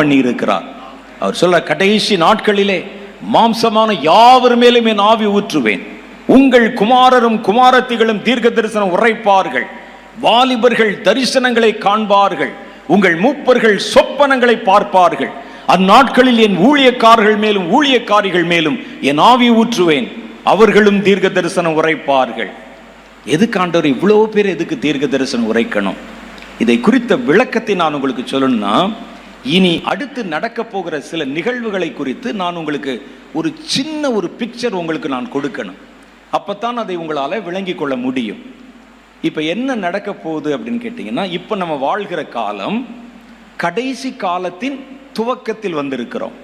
பண்ணி இருக்கிறார் அவர் சொல்ல கடைசி நாட்களிலே மாம்சமான யாவர் மேலும் என் ஆவி ஊற்றுவேன். உங்கள் குமாரரும் குமாரத்திகளும் தீர்க்க தரிசனம் உரைப்பார்கள். வாலிபர்கள் தரிசனங்களை காண்பார்கள். உங்கள் மூப்பர்கள் சொப்பனங்களை பார்ப்பார்கள். அந்நாட்களில் என் ஊழியக்காரர்கள் மேலும் ஊழியக்காரிகள் மேலும் என் ஆவி ஊற்றுவேன். அவர்களும் தீர்க்க தரிசனம் உரைப்பார்கள். எதுக்காண்டவர் இவ்வளவு பேர் எதுக்கு தீர்க்க தரிசனம் உரைக்கணும்? இதை குறித்த விளக்கத்தை நான் உங்களுக்கு சொல்லணும்னா இனி அடுத்து நடக்க போகிற சில நிகழ்வுகளை குறித்து நான் உங்களுக்கு ஒரு சின்ன ஒரு பிக்சர் உங்களுக்கு நான் கொடுக்கணும். அப்போத்தான் அதை உங்களால் விளங்கி கொள்ள முடியும். இப்போ என்ன நடக்க போகுது அப்படின்னு கேட்டிங்கன்னா இப்போ நம்ம வாழ்கிற காலம் கடைசி காலத்தின் துவக்கத்தில் வந்திருக்கிறோம்.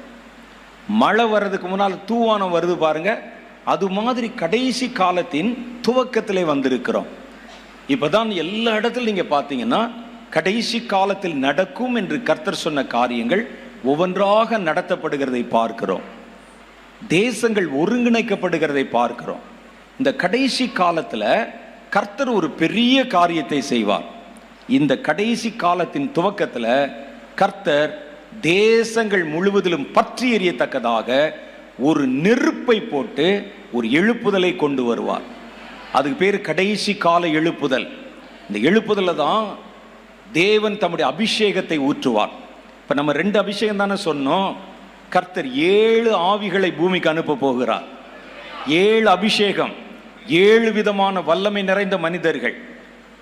மழை வர்றதுக்கு முன்னால் தூவானம் வருது பாருங்க. அது மாதிரி கடைசி காலத்தின் துவக்கத்திலே வந்திருக்கிறோம். இப்போ தான் எல்லா இடத்துலையும் நீங்கள் பார்த்தீங்கன்னா கடைசி காலத்தில் நடக்கும் என்று கர்த்தர் சொன்ன காரியங்கள் ஒவ்வொன்றாக நடத்தப்படுகிறதை பார்க்கிறோம். தேசங்கள் ஒருங்கிணைக்கப்படுகிறதை பார்க்கிறோம். இந்த கடைசி காலத்தில் கர்த்தர் ஒரு பெரிய காரியத்தை செய்வார். இந்த கடைசி காலத்தின் துவக்கத்தில் கர்த்தர் தேசங்கள் முழுவதிலும் பற்றி எறியத்தக்கதாக ஒரு நெருப்பை போட்டு ஒரு எழுப்புதலை கொண்டு வருவார். அதுக்கு பேர் கடைசி கால எழுப்புதல். இந்த எழுப்புதலை தான் தேவன் தம்முடைய அபிஷேகத்தை ஊற்றுவார். இப்போ நம்ம ரெண்டு அபிஷேகம் தானே சொன்னோம். கர்த்தர் ஏழு ஆவிகளை பூமிக்கு அனுப்ப போகிறார். ஏழு அபிஷேகம் ஏழு விதமான வல்லமை நிறைந்த மனிதர்கள்.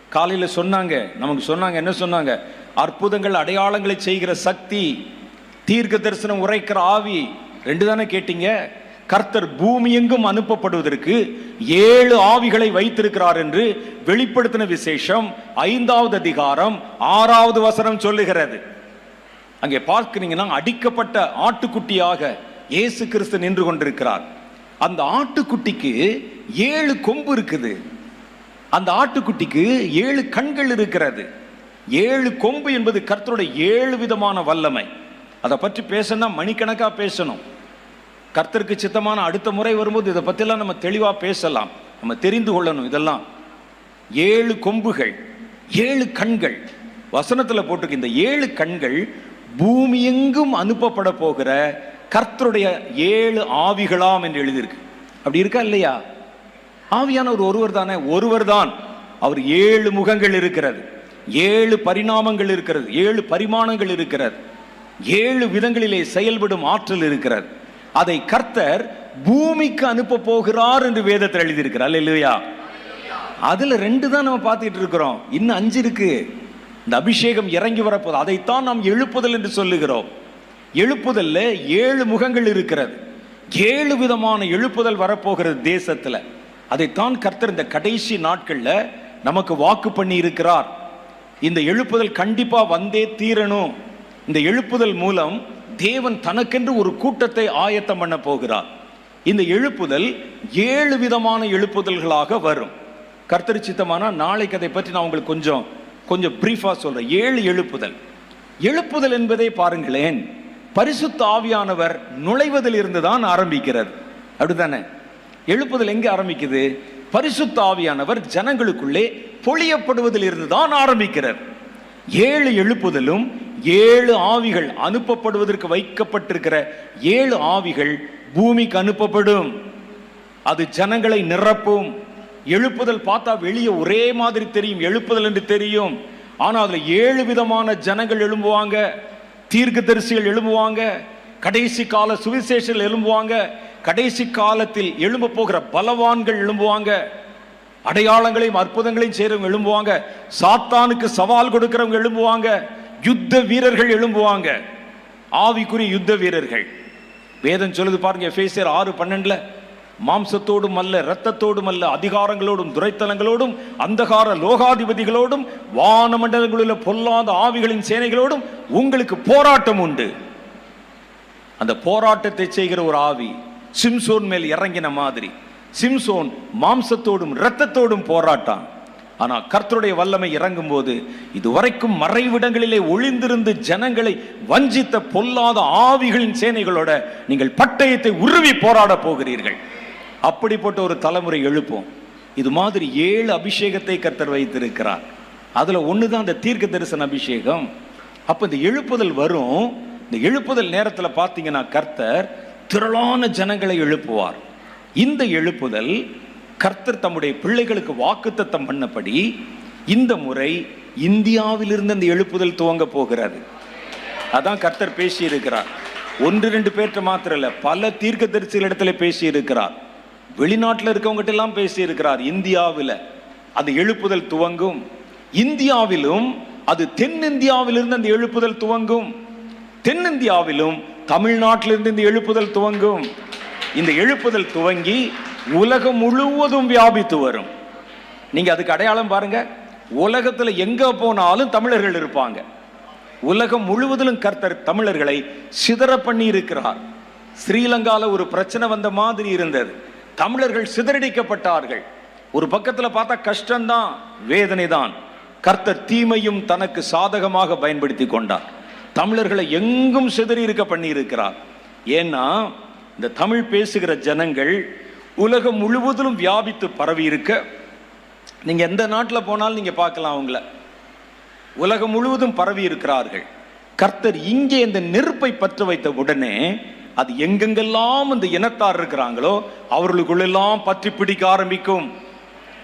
காலையில் சொன்னாங்க நமக்கு சொன்னாங்க என்ன சொன்னாங்க? அற்புதங்கள் அடையாளங்களை செய்கிற சக்தி தீர்க்க தரிசனம் உரைக்கிற ஆவி. ரெண்டு தானே கேட்டீங்க? கர்த்தர் பூமி எங்கும் அனுப்பப்படுவதற்கு ஏழு ஆவிகளை வைத்திருக்கிறார் என்று வெளிப்படுத்தின விசேஷம் ஐந்தாவது அதிகாரம் ஆறாவது வசனம் சொல்லுகிறது. அங்கே பார்க்கிறீங்கன்னா அடிக்கப்பட்ட ஆட்டுக்குட்டியாக இயேசு கிறிஸ்து நின்று கொண்டிருக்கிறார். அந்த ஆட்டுக்குட்டிக்கு ஏழு கொம்பு இருக்குது. அந்த ஆட்டுக்குட்டிக்கு ஏழு கண்கள் இருக்கிறது. ஏழு கொம்பு என்பது கர்த்தருடைய ஏழு விதமான வல்லமை. அதை பற்றி பேசணும்னா மணிக்கணக்காக பேசணும். கர்த்தருக்கு சித்தமான அடுத்த முறை வரும்போது இதை பற்றிலாம் நம்ம தெளிவாக பேசலாம். நம்ம தெரிந்து கொள்ளணும் இதெல்லாம். ஏழு கொம்புகள் ஏழு கண்கள். வசனத்தில் போட்டிருக்கு இந்த ஏழு கண்கள் பூமி எங்கும் அனுப்பப்பட போகிற கர்த்தருடைய ஏழு ஆவிகளாம் என்று எழுதியிருக்கு. அப்படி இருக்கா இல்லையா? ஆவியான ஒரு ஒருவர் தானே ஒருவர் தான். அவர் ஏழு முகங்கள் இருக்கிறது. ஏழு பரிணாமங்கள் இருக்கிறது. ஏழு பரிமாணங்கள் இருக்கிறது. ஏழு விதங்களிலே செயல்படும் ஆற்றல் இருக்கிறது. அதை கர்த்தர் பூமிக்கு அனுப்ப போகிறார் என்று வேதத்தில் எழுதியிருக்கிறார். இல்லையா அதுல ரெண்டு தான் நம்ம பார்த்துட்டு இருக்கிறோம். இன்னும் அஞ்சு இருக்கு. இந்த அபிஷேகம் இறங்கி வரப்போது அதைத்தான் நாம் எழுப்புதல் என்று சொல்லுகிறோம். எழுப்புதல்ல ஏழு முகங்கள் இருக்கிறது. ஏழு விதமான எழுப்புதல் வரப்போகிறது தேசத்துல. அதைத்தான் கர்த்தர் இந்த கடைசி நாட்கள்ல நமக்கு வாக்கு பண்ணி இருக்கிறார். இந்த எழுப்புதல் கண்டிப்பா வந்தே தீரணும். இந்த எழுப்புதல் மூலம் தேவன் தனக்கென்று ஒரு கூட்டத்தை ஆயத்தம் பண்ண போகிறார். இந்த எழுப்புதல் ஏழு விதமான எழுப்புதல்களாக வரும். கர்த்தரி சித்தமானா நாளைக்கு அதை பற்றி நான் உங்களுக்கு கொஞ்சம் கொஞ்சம் ப்ரீஃபாக சொல்கிறேன் ஏழு எழுப்புதல். எழுப்புதல் என்பதை பாருங்களேன் பரிசுத்த ஆவியானவர் நுழைவதில் இருந்து தான் ஆரம்பிக்கிறது அப்படிதானே எழுப்புதல் எங்கே ஆரம்பிக்குது? பரிசுத்த ஆவியானவர் ஜனங்களுக்குள்ளே பொழியப்படுவதில் இருந்து தான் ஆரம்பிக்கிறார். ஏழு எழுப்புதலும் ஏழு ஆவிகள் அனுப்பப்படுவதற்கு வைக்கப்பட்டிருக்கிற ஏழு ஆவிகள் பூமிக்கு அனுப்பப்படும். அது ஜனங்களை நிரப்பும். எழுப்புதல் பார்த்தா வெளியே ஒரே மாதிரி தெரியும். எழுப்புதல் என்று தெரியும். ஆனால் அதில் ஏழு விதமான ஜனங்கள் எழும்புவாங்க. தீர்க்க தரிசிகள் எழும்புவாங்க. கடைசி கால சுவிசேஷங்கள் எழும்புவாங்க. கடைசி காலத்தில் எழும்ப போகிற பலவான்கள் எழும்புவாங்க. அடையாளங்களையும் அற்புதங்களையும் செய்கிறவங்க எழும்புவாங்க. சாத்தானுக்கு சவால் கொடுக்கிறவங்க எழும்புவாங்க. யுத்த வீரர்கள் எழும்புவாங்க. ஆவிக்குரிய யுத்த வீரர்கள். வேதம் சொல்லுது பாருங்க எஃபேசியர் ஆறு பன்னெண்டில் மாம்சத்தோடும் அல்ல இரத்தத்தோடும் அல்ல அதிகாரங்களோடும் துரைத்தலங்களோடும் அந்தகார லோகாதிபதிகளோடும் வானமண்டலங்களில் பொல்லாத ஆவிகளின் சேனைகளோடும் உங்களுக்கு போராட்டம் உண்டு. அந்த போராட்டத்தை செய்கிற ஒரு ஆவி சிம்சோன் மேல் இறங்கின மாதிரி சிம்சோன் மாம்சத்தோடும் இரத்தத்தோடும் போராட்டான். ஆனால் கர்த்தருடைய வல்லமை இறங்கும் போது இதுவரைக்கும் மறைவிடங்களிலே ஒளிந்திருந்து ஜனங்களை வஞ்சித்த பொல்லாத ஆவிகளின் சேனைகளோட நீங்கள் பட்டயத்தை உருவி போராட போகிறீர்கள். அப்படிப்பட்ட ஒரு தலைமுறை எழுப்போம். இது மாதிரி ஏழு அபிஷேகத்தை கர்த்தர் வைத்திருக்கிறார். அதில் ஒன்று தான் அந்த தீர்க்க தரிசன அபிஷேகம். அப்போ இந்த எழுப்புதல் வரும். இந்த எழுப்புதல் நேரத்தில் பார்த்தீங்கன்னா கர்த்தர் திரளான ஜனங்களை எழுப்புவார். இந்த எழுப்புதல் கர்த்தர் தம்முடைய பிள்ளைகளுக்கு வாக்குத்தத்தம் பண்ணபடி இந்த முறை இந்தியாவிலிருந்து அந்த எழுப்புதல் துவங்க போகிறது. அதான் கர்த்தர் பேசி இருக்கிறார் ஒன்று ரெண்டு பேர்கிட்ட மாத்திரம் இல்லை பல தீர்க்க இடத்துல பேசி இருக்கிறார் வெளிநாட்டில் இருக்கவங்ககிட்ட எல்லாம் பேசி இருக்கிறார் இந்தியாவில். அந்த எழுப்புதல் துவங்கும். இந்தியாவிலும் அது தென்னிந்தியாவிலிருந்து அந்த எழுப்புதல் துவங்கும். தென்னிந்தியாவிலும் தமிழ்நாட்டிலிருந்து இந்த எழுப்புதல் துவங்கும். இந்த எழுப்புதல் துவங்கி உலகம் முழுவதும் வியாபித்து வரும். நீங்க அதுக்கு அடையாளம் பாருங்க. உலகத்தில் எங்க போனாலும் தமிழர்கள் இருப்பாங்க. உலகம் முழுவதிலும் கர்த்தர் தமிழர்களை சிதற பண்ணி இருக்கிறார். ஸ்ரீலங்கால ஒரு பிரச்சனை வந்த மாதிரி இருந்தது. தமிழர்கள் சிதறடிக்கப்பட்டார்கள். ஒரு பக்கத்தில் பார்த்தா கஷ்டம்தான் வேதனை தான் கர்த்தர் தீமையும் தனக்கு சாதகமாக பயன்படுத்தி கொண்டார். தமிழர்களை எங்கும் சிதறி இருக்க பண்ணி இருக்கிறார் ஏன்னா இந்த தமிழ் பேசுகிற ஜனங்கள் உலகம் முழுவதிலும் வியாபித்து பரவி இருக்க நீங்கள் எந்த நாட்டில் போனாலும் நீங்கள் பார்க்கலாம் அவங்கள. உலகம் முழுவதும் பரவி இருக்கிறார்கள். கர்த்தர் இங்கே இந்த நெருப்பை பற்ற வைத்த உடனே அது எங்கெங்கெல்லாம் இந்த இனத்தார் இருக்கிறாங்களோ அவர்களுக்குள்ளெல்லாம் பற்றி பிடிக்க ஆரம்பிக்கும்.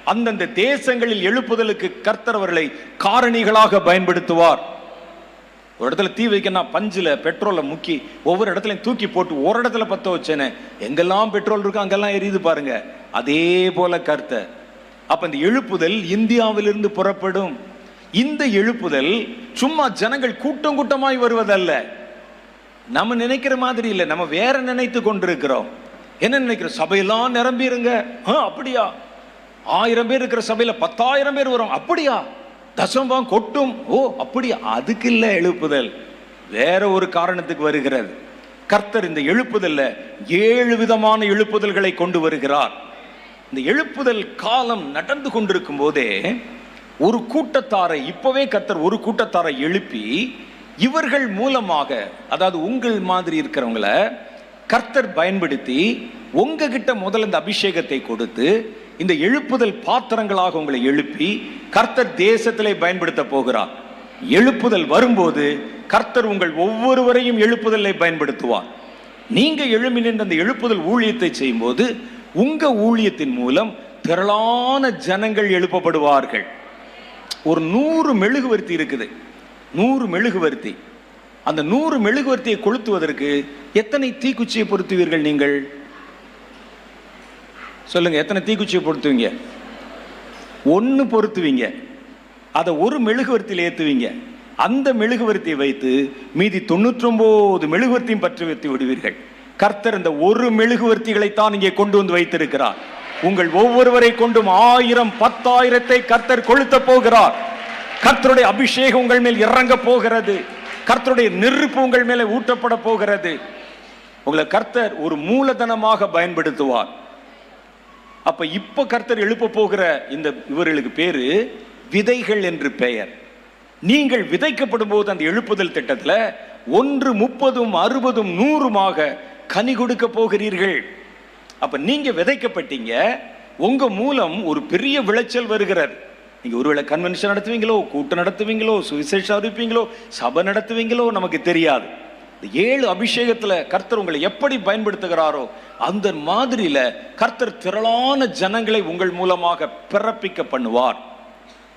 அந்தந்த தேசங்களில் எழுப்புதலுக்கு கர்த்தர் அவர்களை காரணிகளாக பயன்படுத்துவார். ஒரு இடத்துல தீ வைக்கணும்னா பஞ்சில் பெட்ரோலை முக்கி ஒவ்வொரு இடத்துலையும் தூக்கி போட்டு ஒரு இடத்துல பற்ற வச்சேனே எங்கெல்லாம் பெட்ரோல் இருக்கோ அங்கெல்லாம் எரியுது பாருங்க. அதே போல கருத்தை. அப்ப இந்த எழுப்புதல் இந்தியாவிலிருந்து புறப்படும். இந்த எழுப்புதல் சும்மா ஜனங்கள் கூட்டம் கூட்டமாய் வருவதல்ல. நம்ம நினைக்கிற மாதிரி இல்லை நம்ம வேற நினைத்து கொண்டிருக்கிறோம். என்ன நினைக்கிறோம்? சபையெல்லாம் நிரம்பிடுங்க ஆ, அப்படியா? ஆயிரம் பேர் இருக்கிற சபையில பத்தாயிரம் பேர் வரும். அப்படியா? தசம்பம் கொட்டும். ஓ அப்படி அதுக்கு இல்லை எழுப்புதல். வேற ஒரு காரணத்துக்கு வருகிறது. கர்த்தர் இந்த எழுப்புதல்ல ஏழு விதமான எழுப்புதல்களை கொண்டு வருகிறார். இந்த எழுப்புதல் காலம் நடந்து கொண்டிருக்கும் போதே ஒரு கூட்டத்தாரை இப்பவே கர்த்தர் ஒரு கூட்டத்தாரை எழுப்பி இவர்கள் மூலமாக அதாவது உங்கள் மாதிரி இருக்கிறவங்கள கர்த்தர் பயன்படுத்தி உங்ககிட்ட முதல்ல இந்த அபிஷேகத்தை கொடுத்து இந்த எழுப்புதல் பாத்திரங்களாக உங்களை எழுப்பி கர்த்தர் தேசத்திலே பயன்படுத்த போகிறார். எழுப்புதல் வரும்போது கர்த்தர் உங்கள் ஒவ்வொருவரையும் எழுப்புதலை பயன்படுத்துவார். நீங்க எழும்பி நின்று அந்த எழுப்புதல் ஊழியத்தை செய்யும்போது உங்க ஊழியத்தின் மூலம் திரளான ஜனங்கள் எழுப்பப்படுவார்கள். ஒரு நூறு மெழுகுவர்த்தி இருக்குது. நூறு மெழுகுவர்த்தி. அந்த நூறு மெழுகுவர்த்தியை கொளுத்துவதற்கு எத்தனை தீக்குச்சியை பொருத்துவீர்கள் நீங்கள்? சொல்லுங்க எத்தனை தீக்குச்சியை பொருத்துவீங்க? ஒன்று பொருத்துவீங்க. அதை ஒரு மெழுகுவர்த்தியில் ஏற்றுவீங்க அந்த மெழுகுவர்த்தியை வைத்து மீதி தொண்ணூற்றொம்போது மெழுகுவர்த்தியும் பற்றி வைத்து விடுவீர்கள். கர்த்தர் இந்த ஒரு மெழுகுவர்த்திகளைத்தான் இங்கே கொண்டு வந்து வைத்திருக்கிறார். உங்கள் ஒவ்வொருவரை கொண்டும் ஆயிரம் பத்தாயிரத்தை கர்த்தர் கொளுத்த போகிறார். கர்த்தருடைய அபிஷேகம் உங்கள் மேல் இறங்க போகிறது. கர்த்தருடைய நெருப்பு உங்கள் மேலே ஊட்டப்பட போகிறது. உங்களை கர்த்தர் ஒரு மூலதனமாக பயன்படுத்துவார். அப்ப இப்ப கர்த்தர் எழுப்ப போகிற இந்த இவர்களுக்கு பேரு விதைகள் என்று பெயர். நீங்கள் விதைக்கப்படும் போது அந்த எழுப்புதல் திட்டத்தில் ஒன்று முப்பதும் அறுபதும் நூறுமாக கனி கொடுக்க போகிறீர்கள். அப்ப நீங்க விதைக்கப்பட்டீங்க உங்க மூலம் ஒரு பெரிய விளைச்சல் வருகிறது நீங்க ஒருவேளை கன்வென்ஷன் நடத்துவீங்களோ கூட்டம் நடத்துவீங்களோ சுவிசேஷம் அறிவிப்பீங்களோ சபை நடத்துவீங்களோ நமக்கு தெரியாது. ஏழு அபிஷேகத்தில் கர்த்தர் உங்களை எப்படி பயன்படுத்துகிறாரோ அந்த மாதிரியில கர்த்தர் திரளான ஜனங்களை உங்கள் மூலமாக பிறப்பிக்க பண்ணுவார்.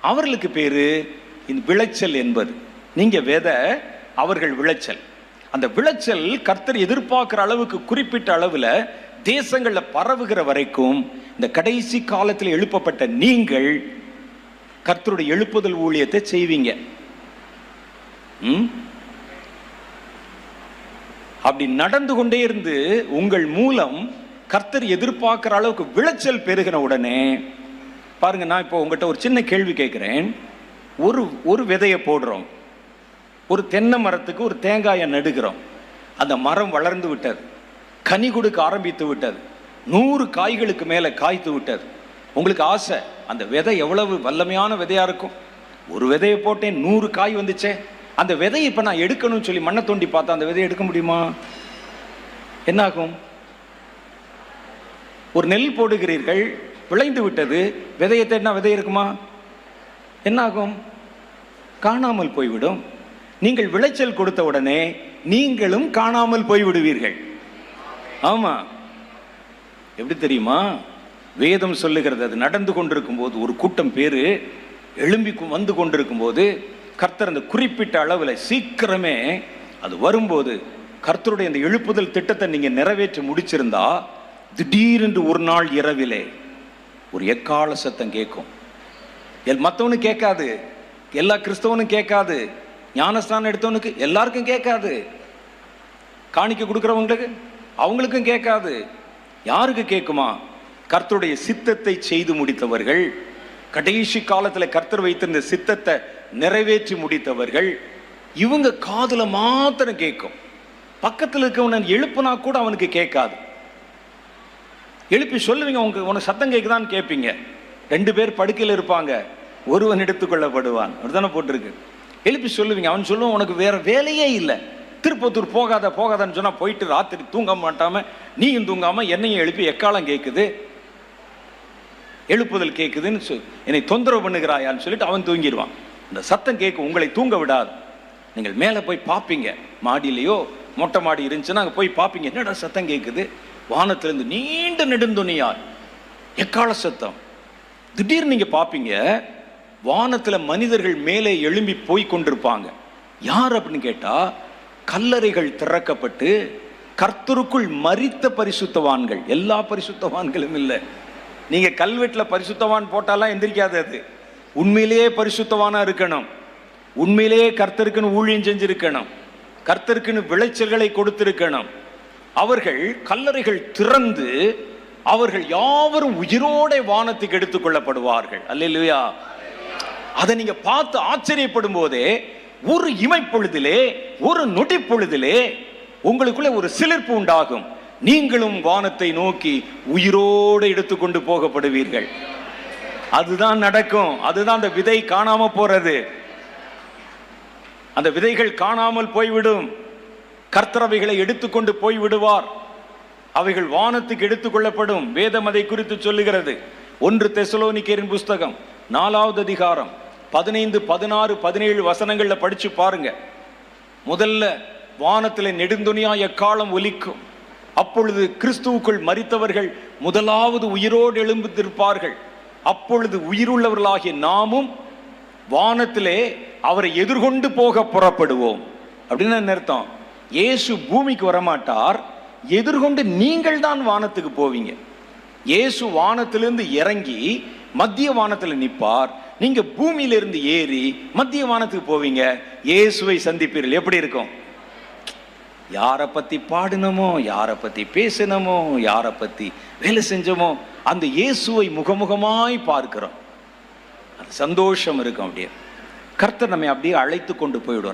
அவர்களுக்கு பேரு இந்த விளைச்சல் என்பது. நீங்க விதை அவர்கள் விளைச்சல். அந்த விளைச்சல் கர்த்தர் எதிர்பார்க்கிற அளவுக்கு குறிப்பிட்ட அளவில் தேசங்களில் பரவுகிற வரைக்கும் இந்த கடைசி காலத்தில் எழுப்பப்பட்ட நீங்கள் கர்த்தருடைய எழுப்புதல் ஊழியத்தை செய்வீங்க. ம்? அப்படி நடந்து கொண்டே இருந்து உங்கள் மூலம் கர்த்தர் எதிர்பார்க்குற அளவுக்கு விளைச்சல் பெருகின உடனே பாருங்க நான் இப்போ உங்ககிட்ட ஒரு சின்ன கேள்வி கேட்குறேன். ஒரு ஒரு விதையை போடுறோம். ஒரு தென்னை மரத்துக்கு ஒரு தேங்காயை நடுகிறோம். அந்த மரம் வளர்ந்து விட்டது. கனி கொடுக்க ஆரம்பித்து விட்டது. நூறு காய்களுக்கு மேலே காய்த்து விட்டது. உங்களுக்கு ஆசை அந்த விதை எவ்வளவு வல்லமையான விதையாக இருக்கும்? ஒரு விதையை போட்டேன் நூறு காய் வந்துச்சே. அந்த விதையை இப்போ நான் எடுக்கணும்னு சொல்லி மண்ணை தோண்டி பார்த்தா அந்த விதையை எடுக்க முடியுமா? என்னாகும்? ஒரு நெல் போடுகிறீர்கள் விளைந்து விட்டது விதையை தேடினா விதை இருக்குமா? என்னாகும்? காணாமல் போய்விடும். நீங்கள் விளைச்சல் கொடுத்த உடனே நீங்களும் காணாமல் போய்விடுவீர்கள். ஆமா. எப்படி தெரியுமா? வேதம் சொல்லுகிறது அது நடந்து கொண்டிருக்கும் போது ஒரு கூட்டம் பேரு எழும்பி வந்து கொண்டிருக்கும் போது கர்த்தர் அந்த குறிப்பிட்ட அளவில் சீக்கிரமே அது வரும்போது கர்த்தருடைய அந்த எழுப்புதல் திட்டத்தை நீங்கள் நிறைவேற்றி முடிச்சிருந்தா திடீரென்று ஒரு நாள் இரவிலே ஒரு எக்கால சத்தம் கேட்கும். எல் மற்றவனும் கேட்காது. எல்லா கிறிஸ்தவனும் கேட்காது. ஞானஸ்தானம் எடுத்தவனுக்கு எல்லாருக்கும் கேட்காது. காணிக்க கொடுக்குறவங்களுக்கு அவங்களுக்கும் கேட்காது. யாருக்கு கேட்குமா? கர்த்தருடைய சித்தத்தை செய்து முடித்தவர்கள் கடைசி காலத்தில் கர்த்தர் வைத்திருந்த சித்தத்தை நிறைவேற்றி முடித்தவர்கள் இவங்க காதில் மாத்திரம் கேட்கும். பக்கத்தில் இருக்கவன் எழுப்புனா கூட அவனுக்கு கேட்காது. எழுப்பி சொல்லுவீங்க உங்க உனக்கு சத்தம் கேட்குதான்னு கேட்பீங்க. ரெண்டு பேர் படுக்கையில் இருப்பாங்க ஒருவன் எடுத்துக்கொள்ளப்படுவான். அப்படிதானே போட்டிருக்கு? எழுப்பி சொல்லுவீங்க அவன் சொல்லுவான் உனக்கு வேற வேலையே இல்லை. திருப்பத்தூர் போகாத போகாதன்னு சொன்னால் போயிட்டு ராத்திரி தூங்க மாட்டாம நீயும் தூங்காம என்னையும் எழுப்பி எக்காலம் கேட்குது எழுப்புதல் கேட்குதுன்னு சொ என்னை தொந்தரவு பண்ணுகிறாயான்னு சொல்லிட்டு அவன் தூங்கிடுவான். அந்த சத்தம் கேட்கும் உங்களை தூங்க விடாது. நீங்கள் மேலே போய் பார்ப்பீங்க மாடியிலையோ மொட்டை மாடி இருந்துச்சுன்னா அங்கே போய் பார்ப்பீங்க என்னடா சத்தம் கேட்குது வானத்திலிருந்து நீண்ட நெடுந்துணியார் எக்கால சத்தம்? திடீர்னு நீங்கள் பார்ப்பீங்க வானத்தில் மனிதர்கள் மேலே எழும்பி போய் கொண்டிருப்பாங்க. யார் அப்படின்னு கேட்டால் கல்லறைகள் திறக்கப்பட்டு கர்த்தருக்குள் மறித்த பரிசுத்தவான்கள். எல்லா பரிசுத்தவான்களும் இல்லை. நீங்க கல்வெட்டில் பரிசுத்தவான் போட்டாலாம் எந்திரிக்காது அது. உண்மையிலேயே பரிசுத்தவானா இருக்கணும். உண்மையிலேயே கர்த்தருக்குன்னு ஊழியம் செஞ்சிருக்கணும். கர்த்தருக்குன்னு விளைச்சல்களை கொடுத்திருக்கணும். அவர்கள் கல்லறைகள் திறந்து அவர்கள் யாவரும் உயிரோட வானத்துக்கு எடுத்துக்கொள்ளப்படுவார்கள் அல்லையா அதை நீங்க பார்த்து ஆச்சரியப்படும் போதே ஒரு இமைப்பொழுதிலே ஒரு நொடி பொழுதிலே உங்களுக்குள்ள ஒரு சிலிர்ப்பு உண்டாகும். நீங்களும் வானத்தை நோக்கி உயிரோடு எடுத்துக்கொண்டு போகப்படுவீர்கள். அதுதான் நடக்கும். அதுதான் அந்த விதை காணாம போறது. அந்த விதைகள் காணாமல் போய்விடும். கர்த்தரவைகளை எடுத்துக்கொண்டு போய் விடுவார் அவைகள் வானத்துக்கு எடுத்துக்கொள்ளப்படும். வேதம் அதை குறித்து சொல்லுகிறது. ஒன்று தெசலோனிக்கேரின் புஸ்தகம் நாலாவது அதிகாரம் பதினைந்து பதினாறு பதினேழு வசனங்களில் படிச்சு பாருங்க. முதல்ல வானத்தில் நெடுந்துணியா எக்காலம் ஒலிக்கும். அப்பொழுது கிறிஸ்துவுக்குள் மரித்தவர்கள் முதலாவது உயிரோடு எழும்பித்திருப்பார்கள் அப்பொழுது உயிருள்ளவர்களாகிய நாமும் வானத்திலே அவரை எதிர்கொண்டு போக புறப்படுவோம். அப்படின்னு என்ன அர்த்தம்? இயேசு பூமிக்கு வரமாட்டார். எதிர்கொண்டு நீங்கள் தான் வானத்துக்கு போவீங்க. இயேசு வானத்திலிருந்து இறங்கி மத்திய வானத்தில் நிற்பார். நீங்க பூமியிலிருந்து ஏறி மத்திய வானத்துக்கு போவீங்க. இயேசுவை சந்திப்பீர்கள். எப்படி இருக்கும்? யாரை பத்தி பாடினமோ யாரை பத்தி பேசினமோ யாரை பத்தி வேலை செஞ்சோமோ அந்த இயேசுவை முகமுகமாய் பார்க்கிறோம். அது சந்தோஷம் இருக்கும் அப்படியே. கர்த்தர் நம்மை அப்படியே அழைத்து கொண்டு போயிடுவார்.